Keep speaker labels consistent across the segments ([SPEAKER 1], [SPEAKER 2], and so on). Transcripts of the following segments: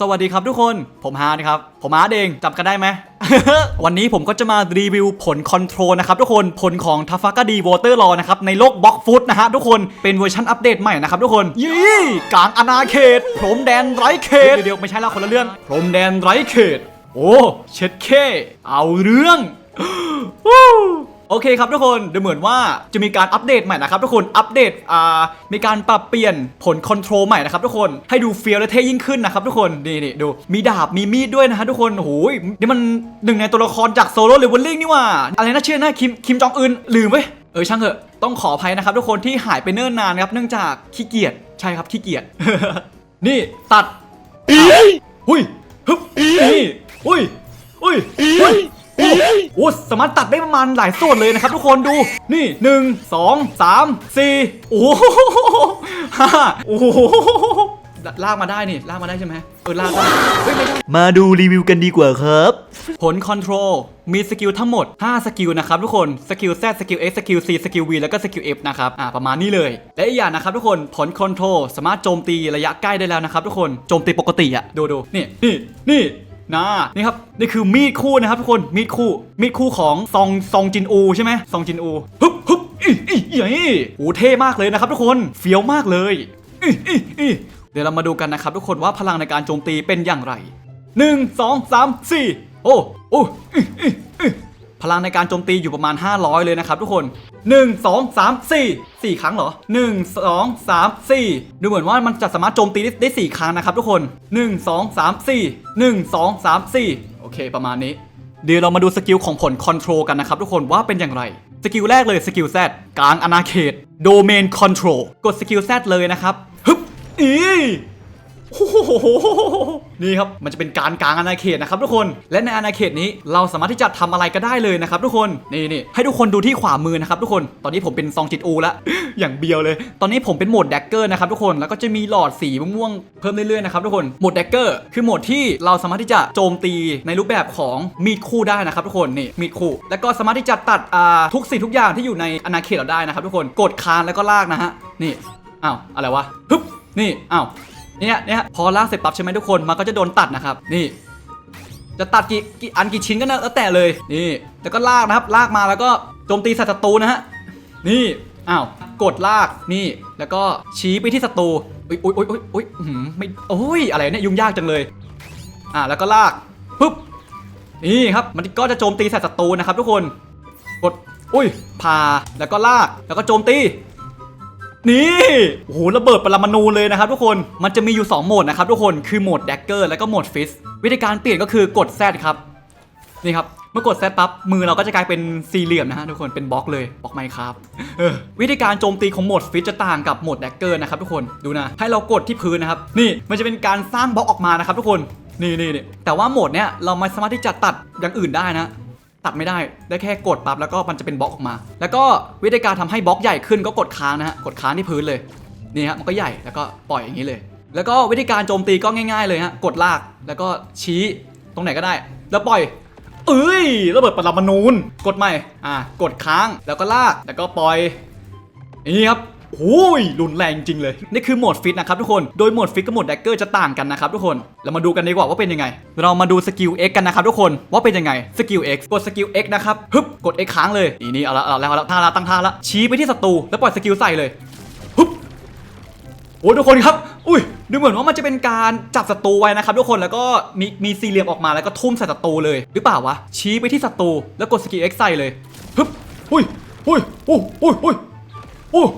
[SPEAKER 1] สวัสดีครับทุกคน ผมฮาร์ดครับ ผมฮาร์ดเองจำกันได้ไหม วันนี้ผมก็จะมารีวิวผลคอนโทรลนะครับทุกคน ผลของทาฟากาดีวอเตอร์ลอนะครับ ในโลกบล็อกฟุตนะฮะทุกคน เป็นเวอร์ชันอัปเดตใหม่นะครับทุกคน ยี่กลางอาณาเขต พรมแดนไร้เขต เดี๋ยวไม่ใช่ละคนละเรื่อง พรมแดนไร้เขต โอ้ เช็ดเค เอาเรื่อง โอเคครับทุกคนดูเหมือนว่าจะมีการอัปเดตใหม่นะครับทุกคนอัปเดตอ่ามีการปรับเปลี่ยนผลคอนโทรลใหม่นะครับทุกคนให้ดูเฟี้ยวและเท่ยิ่งขึ้นนะครับทุกคนนี่นี่ดูมีดาบมีมีดด้วยนะฮะทุกคนโอ้โหนี่มันหนึ่งในตัวละครจากโซโล่เลเวลลิ่งนี่หว่าอะไรนะเชื่อนะคิมคิมจองอึนลืมเว้ยเออช่างเถอะต้องขออภัยนะครับทุกคนที่หายไปเนิ่นนานครับเนื่องจากขี้เกียจใช่ครับขี้เกียจนี่ตัดหุยฮึบนี่อุ้ยอุ้ยอุ้ย โอ้โอ้สามารถตัดได้ประมาณหลายส่วนเลยนะครับทุกคนดูนี่หนึ่งสองสามสี่โอ้โหห้าโอ้โหลากมาได้นี่ลากมาได้ใช่ไหมเออลากได้เฮ้ยไม่ได้
[SPEAKER 2] มาดูรีวิวกันดีกว่าครับ
[SPEAKER 1] ผลคอนโทรลมีสกิลทั้งหมด 5 สกิลนะครับทุกคน สกิล Z สกิล X สกิล C สกิล V แล้วก็สกิล F นะครับ อ่า ประมาณนี้เลย และอีกอย่างนะครับทุกคน ผลคอนโทรลสามารถโจมตีระยะใกล้ได้แล้วนะครับทุกคน โจมตีปกติอะดูดูนี่ นี่ นี่ นะนี่ครับนี่คือมีดคู่นะครับทุกคนมีดคู่มีดคู่ของซองซองจินอูใช่ไหมซองจินอูฮึบฮึบอีอีอีอีโอ้เท่มากเลยนะครับทุกคนเฟี้ยวมากเลยอีอีอีเดี๋ยวเรามาดูกันนะครับทุกคนว่าพลังในการโจมตีเป็นอย่างไรหนึ่งสองสามสี่โอ้โอ้อีอีอี พลังในการโจมตีอยู่ประมาณ 500 เลยนะครับทุกคน 1 2 3 4 4 ครั้งเหรอ 1 2 3 4 ดูเหมือนว่ามันจะสามารถโจมตีได้ได้ 4 ครั้งนะครับทุกคน 1 2 3 4 1 2 3 4 โอเค ประมาณนี้ เดี๋ยวเรามาดูสกิลของผลคอนโทรลกันนะครับทุกคนว่าเป็นอย่างไร สกิลแรกเลยสกิล Z กลางอาณาเขตโดเมนคอนโทรลกดสกิล Z เลยนะครับฮึบอี โอ้โหนี่ครับมันจะเป็นการกลางอาณาเขตนะครับทุกคนและในอาณาเขตนี้เราสามารถที่จะทำอะไรก็ได้เลยนะครับทุกคนนี่นี่ให้ทุกคนดูที่ขวามือนะครับทุกคนตอนนี้ผมเป็นซองจิตอูแล้วอย่างเบียวเลย ตอนนี้ผมเป็นโหมดแดกเกอร์นะครับทุกคนแล้วก็จะมีหลอดสีม่วงเพิ่มเรื่อยๆนะครับทุกคนโหมดแดกเกอร์คือโหมดที่เราสามารถที่จะโจมตีในรูปแบบของมีดคู่ได้นะครับทุกคนนี่มีดคู่ แล้วก็สามารถที่จะตัดอ่าทุกสิ่งทุกอย่างที่อยู่ในอาณาเขตเราได้นะครับทุกคนกดค้างแล้วก็ลากนะฮะนี่อ้าวอะไรวะฮึบนี่อ้าว เนี่ยเนี่ยพอลากเสร็จปั๊บใช่ไหมทุกคนมันก็จะโดนตัดนะครับ นี่ จะตัดกี่กี่อันกี่ชิ้นก็แล้วแต่เลยนี่แล้วก็ลากนะครับ ลากมาแล้วก็โจมตีใส่ศัตรูนะฮะนี่อ้าวกดลากนี่ แล้วก็ชี้ไปที่ศัตรูอุ้ยอุ้ยอุ้ยอุ้ยอุ้ยอื้อหือไม่โอ้ยอะไรเนี่ยยุ่งยากจังเลย อ่าแล้วก็ลากปุ๊บนี่ครับมันก็จะโจมตีใส่ศัตรูนะครับทุกคน กดอุ้ยพาแล้วก็ลากแล้วก็โจมตี นี่โอ้โหระเบิดปรมาณูเลยนะครับทุกคนมันจะมีอยู่ 2โหมดนะครับทุกคนคือโหมดแดกเกอร์แล้วก็โหมดฟิสวิธีการเปลี่ยนก็คือกด Z ครับนี่ครับเมื่อกด Z ปั๊บมือเราก็จะกลายเป็นสี่เหลี่ยมนะฮะทุกคนเป็นบล็อกเลยบล็อกไมครับวิธีการโจมตีของโหมดฟิสจะต่างกับโหมดแดกเกอร์นะครับทุกคนดูนะให้เรากดที่พื้นนะครับนี่มันจะเป็นการสร้างบล็อกออกมานะครับทุกคนนี่นี่นี่แต่ว่าโหมดเนี้ยเราไม่สามารถที่จะตัดอย่างอื่นได้นะ ตัดไม่ได้ ได้แค่กดปั๊บแล้วก็มันจะเป็นบล็อกออกมา แล้วก็วิธีการทำให้บล็อกใหญ่ขึ้นก็กดค้างนะฮะ กดค้างที่พื้นเลย นี่ฮะมันก็ใหญ่แล้วก็ปล่อยอย่างนี้เลย แล้วก็วิธีการโจมตีก็ง่าย ๆเลยฮะ กดลากแล้วก็ชี้ตรงไหนก็ได้ แล้วปล่อย เอ้ยระเบิดปรมาณูน กดใหม่ อ่า กดค้าง แล้วก็ลาก แล้วก็ปล่อย นี่ครับ โอ้ยรุนแรงจริงเลย นี่คือโหมดฟิตนะครับทุกคน โดยโหมดฟิตกับโหมดแดกเกอร์จะต่างกันนะครับทุกคน เรามาดูกันดีกว่าว่าเป็นยังไง เรามาดูสกิล X กันนะครับทุกคน ว่าเป็นยังไง สกิล X กดสกิล X นะครับ ฮึบ กด X ค้างเลย นี่นี่เอาละเอาละเอาละท่าละตั้งท่าละ ชี้ไปที่ศัตรูแล้วปล่อยสกิลใส่เลย ฮึบ โอ้ยทุกคนครับ อุ้ยดูเหมือนว่ามันจะเป็นการจับศัตรูไว้นะครับทุกคนแล้วก็มีมีสี่เหลี่ยมออกมาแล้วก็ทุ่มใส่ศัตรูเลยหรือเปล่าวะ ชี้ไปที่ศัตรูแล้วกดสกิล X ใส่เลย ฮึบ อุ้ยอุ้ยอุ้ยอุ้ยอุ้ย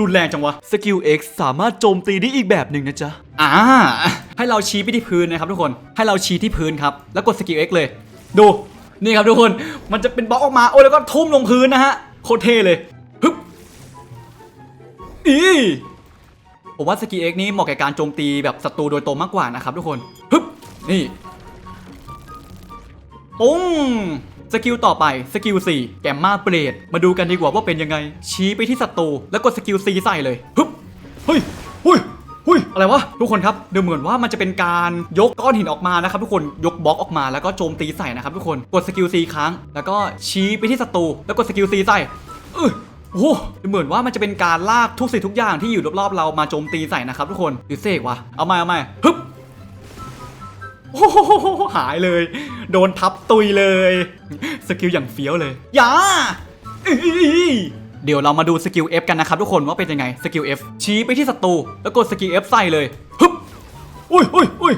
[SPEAKER 1] รุนแรงจังวะ
[SPEAKER 2] สกิล X สามารถโจมตีได้อีกแบบหนึ่งนะจ๊ะ
[SPEAKER 1] อ่า ให้เราชี้ไปที่พื้นนะครับทุกคน ให้เราชี้ที่พื้นครับ แล้วกดสกิล X เลย ดู นี่ครับทุกคน มันจะเป็นบล็อกออกมา โอ้ยแล้วก็ทุ่มลงพื้นนะฮะ โคตรเท่เลยฮึบอีผมว่าสกิล X นี้เหมาะแก่การโจมตีแบบศัตรูโดยตรงมากกว่านะครับทุกคนฮึบนี่ปุ้ง สกิลต่อไปสกิล4แกมมาเบรดมาดูกันดีกว่าว่าเป็นยังไง ชี้ไปที่ศัตรูแล้วกดสกิล4ใส่เลยฮึบเฮ้ยเฮ้ยเฮ้ยอะไรวะทุกคนครับดูเหมือนว่ามันจะเป็นการยกก้อนหินออกมานะครับทุกคนยกบล็อกออกมาแล้วก็โจมตีใส่นะครับทุกคนกดสกิล4ครั้ง แล้วก็ชี้ไปที่ศัตรูแล้วกดสกิล4ใส่เออโอ้ดูเหมือนว่ามันจะเป็นการลากทุกสิ่งทุกอย่างที่อยู่รอบๆเรามาโจมตีใส่นะครับทุกคนหรือเสกวะเอาใหม่เอาใหม่ฮึบ โอ้โหหายเลย โดนทับตุยเลย สกิลอย่างเฟี้ยวเลยอย่าอีเดี๋ยวเรามาดูสกิล F กันนะครับทุกคนว่าเป็นยังไงสกิล F ชี้ไปที่ศัตรูแล้วกดสกิล F ใส่เลยฮึบอุ้ยอุ้ยอุ้ย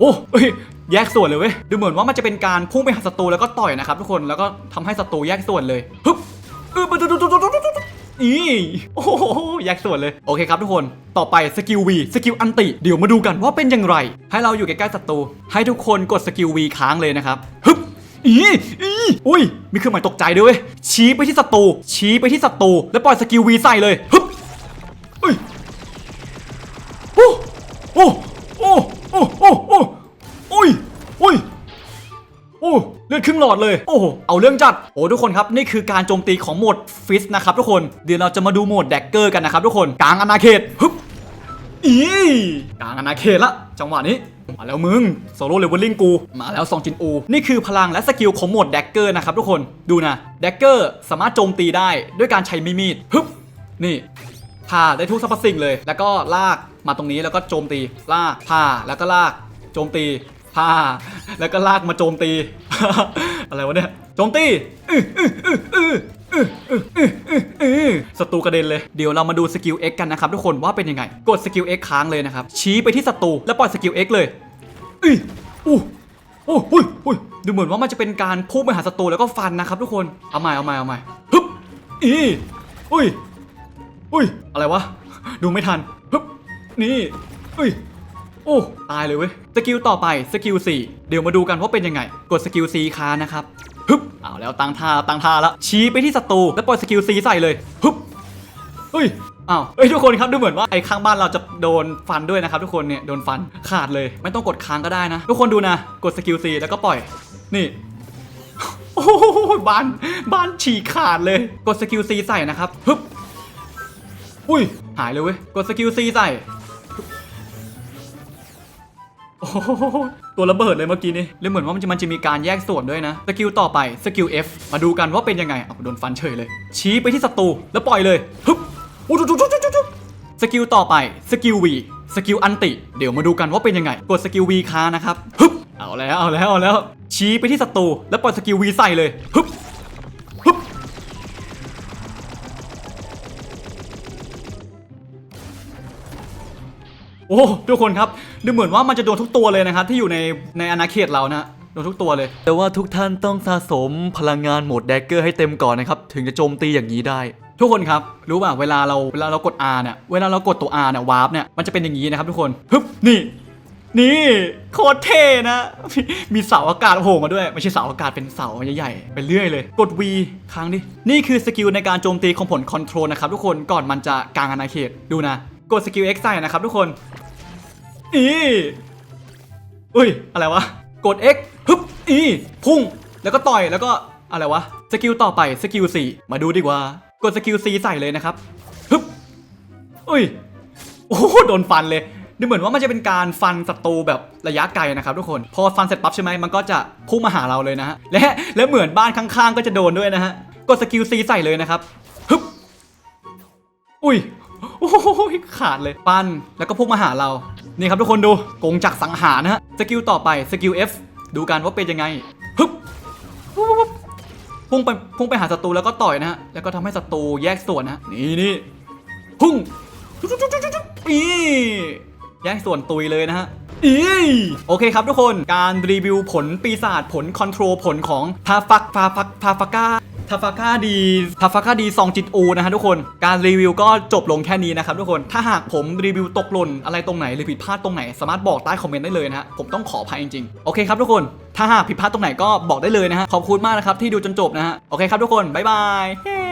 [SPEAKER 1] โอ้ยแยกส่วนเลยเว้ยดูเหมือนว่ามันจะเป็นการพุ่งไปหาศัตรูแล้วก็ต่อยนะครับทุกคนแล้วก็ทำให้ศัตรูแยกส่วนเลยฮึบเออ อีโอ้โหแยกส่วนเลย โอเคครับทุกคน ต่อไปสกิล V สกิลอันติ เดี๋ยวมาดูกันว่าเป็นอย่างไร ให้เราอยู่ใกล้ๆศัตรู ให้ทุกคนกดสกิล V ค้างเลยนะครับ ฮึบอีอีอุ้ย มีเครื่องหมายตกใจด้วย ชี้ไปที่ศัตรู ชี้ไปที่ศัตรู แล้วปล่อยสกิลวีใส่เลย ฮึบอุ้ยโอ้โอ้ เลือดครึ่งหลอดเลย โอ้โห เอาเรื่องจัด โอ้ทุกคนครับ นี่คือการโจมตีของโหมดฟิสนะครับทุกคน เดี๋ยวเราจะมาดูโหมดแดกเกอร์กันนะครับทุกคน กลางอาณาเขตฮึบอีกลางอาณาเขตละ จังหวะนี้ มาแล้วมึงโซโล่เลเวลลิ่งกู มาแล้วซองจินอู นี่คือพลังและสกิลของโหมดแดกเกอร์นะครับทุกคน ดูนะ แดกเกอร์สามารถโจมตีได้ด้วยการใช้มีมีดฮึบ นี่ผ่าได้ทุกสรรพสิ่งเลย แล้วก็ลากมาตรงนี้แล้วก็โจมตี ลากผ่าแล้วก็ลาก โจมตีผ่าแล้วก็ลากมาโจมตี อะไรวะเนี่ยโจมตีศัตรูกระเด็นเลย เดี๋ยวเรามาดูสกิล X กันนะครับทุกคนว่าเป็นยังไง กดสกิล X ค้างเลยนะครับ ชี้ไปที่ศัตรูแล้วปล่อยสกิล X เลยอุ้อู้อู้อู้อุ้ดูเหมือนว่ามันจะเป็นการพุ่งไปหาศัตรูแล้วก็ฟันนะครับทุกคน เอาใหม่เอาใหม่เอาใหม่ฮึบอีอุ้ยอุ้ยอะไรวะ ดูไม่ทันฮึบนี่อุ้ย โอ้ตายเลยเว้ยสกิลต่อไปสกิล4เดี๋ยวมาดูกันว่าเป็นยังไง กดสกิล C ค้านะครับฮึบเอาแล้วตั้งท่าตั้งท่าแล้วชี้ไปที่ศัตรูแล้วปล่อยสกิล C ใส่เลยฮึบเฮ้ยอ้าวเฮ้ยทุกคนครับดูเหมือนว่าไอ้ข้างบ้านเราจะโดนฟันด้วยนะครับทุกคนเนี่ยโดนฟันขาดเลย ไม่ต้องกดค้างก็ได้นะ ทุกคนดูนะ กดสกิล C แล้วก็ปล่อย นี่โอ้โหบ้านบ้านฉีกขาดเลย กดสกิล C ใส่นะครับฮึบอุ้ยหายเลยเว้ยกดสกิล C ใส่ โอ้โหตัวระเบิดเลยเมื่อกี้นี้เลยเหมือนว่ามันจะมันจะมีการแยกส่วนด้วยนะ สกิลต่อไป สกิล F มาดูกันว่าเป็นยังไงเอาโดนฟันเฉยเลย ชี้ไปที่ศัตรูแล้วปล่อยเลยฮึบอู้จุ๊จุ๊จุ๊จุ๊จุ๊สกิลต่อไป สกิล V สกิลอันติ เดี๋ยวมาดูกันว่าเป็นยังไง กดสกิล V ค้านะครับฮึบเอาแล้วเอาแล้วเอาแล้ว ชี้ไปที่ศัตรูแล้วปล่อยสกิล V ใส่เลยฮึบฮึบโอ้ทุกคนครับ ดูเหมือนว่ามันจะโดนทุกตัวเลยนะครับที่อยู่ในในอาณาเขตเรานะโดนทุกตัวเลย
[SPEAKER 2] แต่ว่าทุกท่านต้องสะสมพลังงานโหมดแดกเกอร์ให้เต็มก่อนนะครับถึงจะโจมตีอย่างนี้ได้
[SPEAKER 1] ทุกคนครับรู้ป่ะเวลาเราเวลาเรากด R เนี่ยเวลาเรากดตัว R เนี่ยวาร์ปเนี่ยมันจะเป็นอย่างนี้นะครับทุกคนฮึบนี่นี่โคตรเท่นะมีมีเสาอากาศโผล่มาด้วย ไม่ใช่เสาอากาศเป็นเสาใหญ่ๆไปเรื่อยเลย กด V ค้างดิ นี่คือสกิลในการโจมตีของผลคอนโทรลนะครับทุกคนก่อนมันจะกลางอาณาเขตดูนะ กดสกิล X ใส่นะครับทุกคน อีอุ้ย อะไรวะ กด X ฮึบอีพุ่ง แล้วก็ต่อย แล้วก็ อะไรวะ สกิลต่อไป สกิล 4 มาดูดีกว่า กดสกิล C ใส่เลยนะครับ ฮึบอุ้ย โอ้โหโดนฟันเลยดูเหมือนว่ามันจะเป็นการฟันศัตรูแบบระยะไกลนะครับทุกคน พอฟันเสร็จปั๊บใช่ไหมมันก็จะพุ่งมาหาเราเลยนะฮะ และและเหมือนบ้านข้างๆ ก็จะโดนด้วยนะฮะ กดสกิล C ใส่เลยนะครับ ฮึบ อุ้ย โอ้โหขาดเลย ปัน แล้วก็พุ่งมาหาเรา นี่ครับทุกคนดูกงจักสังหารนะฮะสกิลต่อไปสกิล F ดูกันว่าเป็นยังไงฮึบปุ๊บปุ๊บปุ๊บพุ่งไปพุ่งไปหาศัตรูแล้วก็ต่อยนะฮะแล้วก็ทำให้ศัตรูแยกส่วนนะนี่นี่พุ่งอีแยกส่วนตุยเลยนะฮะอีโอเคครับทุกคนการรีวิวผลปีศาจผลคอนโทรลผลของทาฟักทาฟักทาฟัก้า ทาฟาก้าดีทาฟาก้าดีซองจิตอูนะฮะทุกคน การรีวิวก็จบลงแค่นี้นะครับทุกคน ถ้าหากผมรีวิวตกหล่นอะไรตรงไหนหรือผิดพลาดตรงไหนสามารถบอกใต้คอมเมนต์ได้เลยนะฮะ ผมต้องขออภัยจริงๆ โอเคครับทุกคน ถ้าหากผิดพลาดตรงไหนก็บอกได้เลยนะฮะ ขอบคุณมากนะครับที่ดูจนจบนะฮะ โอเคครับทุกคน บ๊ายบาย